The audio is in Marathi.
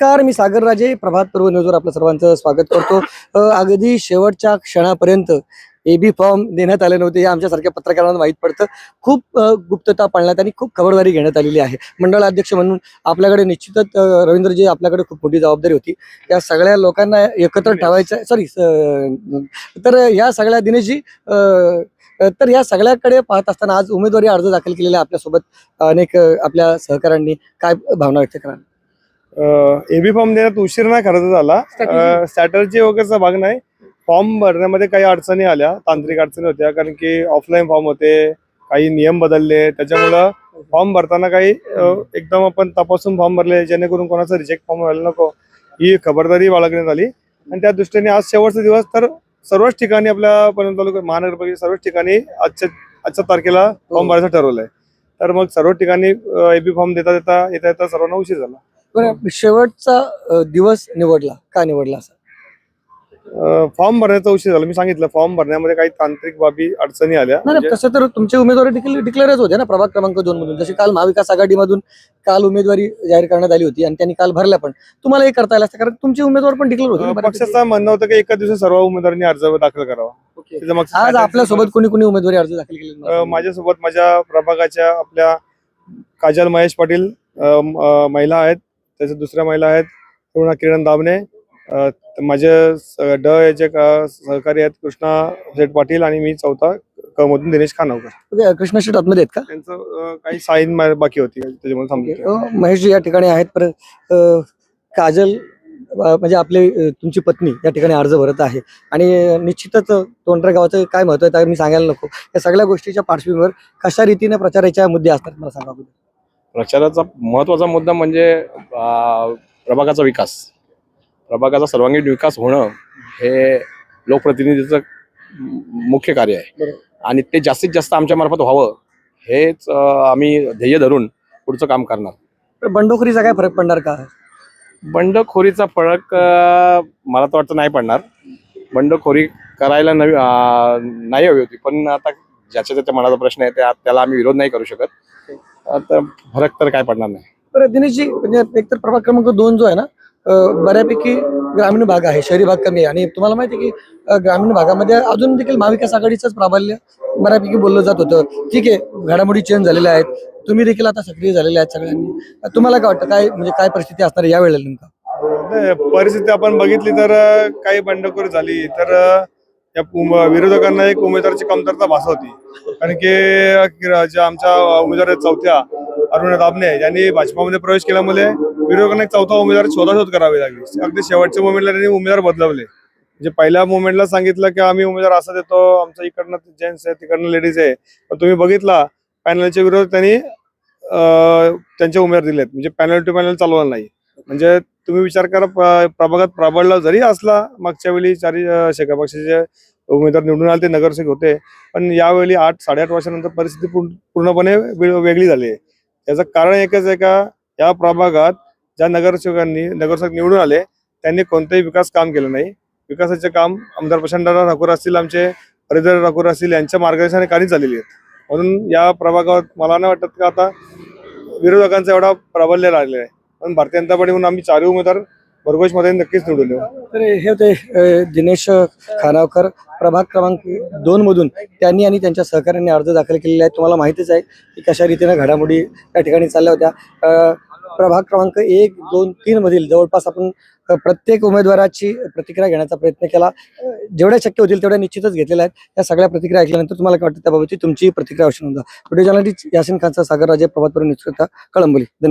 नमस्कार मी सागर राजे प्रभात पर्व न्यूजवर आपलं सर्वांचं स्वागत करतो. अगदी शेवटच्या क्षणापर्यंत एबी फॉर्म देण्यात आले नव्हते हे आमच्यासारख्या पत्रकारांना माहीत पडतं. खूप गुप्तता पाळण्यात आणि खूप खबरदारी घेण्यात आलेली आहे. मंडळ अध्यक्ष म्हणून आपल्याकडे निश्चितच रवींद्रजी आपल्याकडे खूप मोठी जबाबदारी होती. या सगळ्या लोकांना एकत्र ठेवायचं सॉरी तर या सगळ्या दिनेशजी तर या सगळ्याकडे पाहत असताना आज उमेदवारी अर्ज दाखल केलेले आपल्यासोबत अनेक आपल्या सहकाऱ्यांनी. काय भावना व्यक्त करा एबी फॉर्म देण्यात उशीर नाही खरं झाला. स्ट्रॅटर्जी वगैरेचा भाग नाही. फॉर्म भरण्यामध्ये काही अडचणी आल्या. तांत्रिक अडचणी होत्या. कारण की ऑफलाईन फॉर्म होते. काही नियम बदलले. त्याच्यामुळं फॉर्म भरताना काही एकदम आपण तपासून फॉर्म भरले. जेणेकरून कोणाचा रिजेक्ट फॉर्म व्हायला नको. ही खबरदारी बाळगण्यात आली. आणि त्या दृष्टीने आज शेवटचा दिवस. तर सर्वच ठिकाणी आपल्या पर्यंत तालुका महानगरपालिका सर्वच ठिकाणी आजच्या आजच्या तारखेला फॉर्म भरायचं ठरवलंय. तर मग सर्व ठिकाणी एबी फॉर्म देता देता येता येता सर्वांना उशीर झाला. बरं शेवटचा दिवस निवडला. का निवडला असा? फॉर्म भरण्याचा उशीर झाला. मी सांगितलं फॉर्म भरण्यामध्ये काही तांत्रिक बाबी अडचणी आल्या. नाही म्हणजे तसं तर तुमचे उमेदवारी डिक्लेअरच होते ना प्रभाग क्रमांक दोन मधून. जशी काल महाविकास आघाडीमधून काल उमेदवारी जाहीर करण्यात आली होती आणि त्यांनी काल भरल्या पण. तुम्हाला हे करता आलं असतं कारण तुमचे उमेदवार पण डिक्लेअर होते ना अं, बऱ्यापैकी. पक्षाचं म्हणणं होतं की एका दिवसात सर्व उमेदवारांनी अर्ज दाखल करावा. ओके. त्याचं मग आज आपल्यासोबत कोणी कोणी उमेदवारी अर्ज दाखल केले अं, माझ्यासोबत माझ्या प्रभागाच्या आपल्या काजल महेश पाटील अं, अं, महिला आहेत. त्याच्या दुसऱ्या महिला आहेत पूर्ण किरण त- माझे ड याचे सहकारी आहेत कृष्णा शेठ पाटील आणि मी चौथा क मधून दिनेश खानावकर. कृष्ण शेट आतमध्ये आहेत का? त्यांचं काही साईन बाकी होती त्याच्यामुळे थांबतो अ, महेशजी या ठिकाणी आहेत पर अ, काजल म्हणजे आपले तुमची पत्नी या ठिकाणी अर्ज भरत आहे. आणि निश्चितच तोंडरा गावाचं काय महत्त्व आहे मी सांगायला नको. या सगळ्या गोष्टीच्या पार्श्वभूमीवर कशा रीतीने प्रचाराच्या मुद्दे असतात मला सांगा. प्रचाराचा महत्त्वाचा मुद्दा म्हणजे प्रभागाचा विकास. प्रभागाचा सर्वांगीण विकास होणं हे लोकप्रतिनिधीचं मुख्य कार्य आहे. आणि ते जास्तीत जास्त आमच्या मार्फत व्हावं हेच आम्ही ध्येय धरून पुढचं काम करणार. बंडखोरीचा काय फरक पडणार का? बंडखोरीचा फरक मला तर वाटतं नाही पडणार. बंडखोरी करायला नवी नाही हवी होती पण आता ज्याच्या त्याच्या मनाचा प्रश्न आहे त्या त्याला आम्ही विरोध नाही करू शकत. आता फरक तर काय पडणार नाही. बरं दिनेशजी म्हणजे एकतर प्रभाग क्रमांक दोन जो आहे ना अ, बऱ्यापैकी ग्रामीण भाग आहे शहरी भाग कमी आहे. आणि तुम्हाला माहिती आहे की अ, ग्रामीण भागामध्ये अजून देखील महाविकास आघाडीचंच प्राबल्य बऱ्यापैकी बोललं जात होतं. ठीक आहे घडामोडी चेंज झालेल्या आहेत. तुम्ही देखील आता सक्रिय झालेले आहेत सगळ्यांनी. अ, तुम्हाला काय वाटतं काय म्हणजे काय परिस्थिती असणार आहे या वेळेला नेमका? नाही, परिस्थिती आपण बघितली तर अं, काही बंडखोरी झाली. तर अं, या विरोधकांना एक उमेदवाराची कमतरता भासवती. कारण की ज्या आमच्या उमेदवार आहेत चौथ्या अरुण दाबणे यांनी भाजपामध्ये प्रवेश केल्यामुळे विरोधकांना एक चौथा उमेदवार शोधाशोध करावी लागली. अगदी शेवटच्या मोमेंटला त्यांनी उमेदवार बदलवले. म्हणजे पहिल्या मोमेंटला सांगितलं की आम्ही उमेदवार असा देतो आमच्या इकडनं जेंट्स आहे तिकडनं लेडीज आहे. पण तुम्ही बघितला पॅनलच्या विरोधात त्यांनी त्यांचे उमेदवार दिलेत. म्हणजे पॅनल टू पॅनल चालवलं नाही. म्हणजे तुम्ही विचार करा प्रभागात प्राबल्य जरी असला मागच्या वेळी चारी अं, शेका पक्षाचे उमेदवार निवडून आले ते नगरसेवक होते. पण यावेळी आठ साडेआठ वर्षानंतर परिस्थिती पूर्ण- पूर्णपणे वेगळी झाली आहे. त्याचं कारण एकच आहे का या प्रभागात ज्या नगरसेवकांनी नगरसेवक निवडून आले त्यांनी कोणतेही विकास काम केलं नाही. विकासाचे काम आमदार प्रशांतराव ठाकूर असतील आमचे हरिधर ठाकूर असतील यांच्या मार्गदर्शनाने काही झालेली आहेत. म्हणून या प्रभागात मला नाही वाटत का आता विरोधकांचा एवढा प्राबल्य राहिलेला आहे. पण भारतीय जनता पार्टी म्हणून आम्ही चारही उमेदवार भरघोषमध्ये नक्कीच निवडून येऊ. तर हे होते अ, दिनेश खानावकर. प्रभाग क्रमांक दोन मधून त्यांनी आणि त्यांच्या सहकाऱ्यांनी अर्ज दाखल केलेले आहेत. तुम्हाला माहितीच आहे की कशा रीतीने घडामोडी त्या ठिकाणी चालल्या होत्या. अ, प्रभाग क्रमांक एक दोन तीन मधील जवळपास आपण अ, प्रत्येक उमेदवाराची प्रतिक्रिया घेण्याचा प्रयत्न केला. अ, जेवढ्या शक्य होतील तेवढ्या निश्चितच घेतलेल्या आहेत. त्या सगळ्या प्रतिक्रिया ऐकल्यानंतर तुम्हाला काय वाटतं त्याबाबतची तुमची प्रतिक्रिया अवश्य नोंदवा. व्हिडिओ जर्नलिस्ट यासिन खानचा सागर राजे प्रभात न्यूज कळंबोली. धन्यवाद.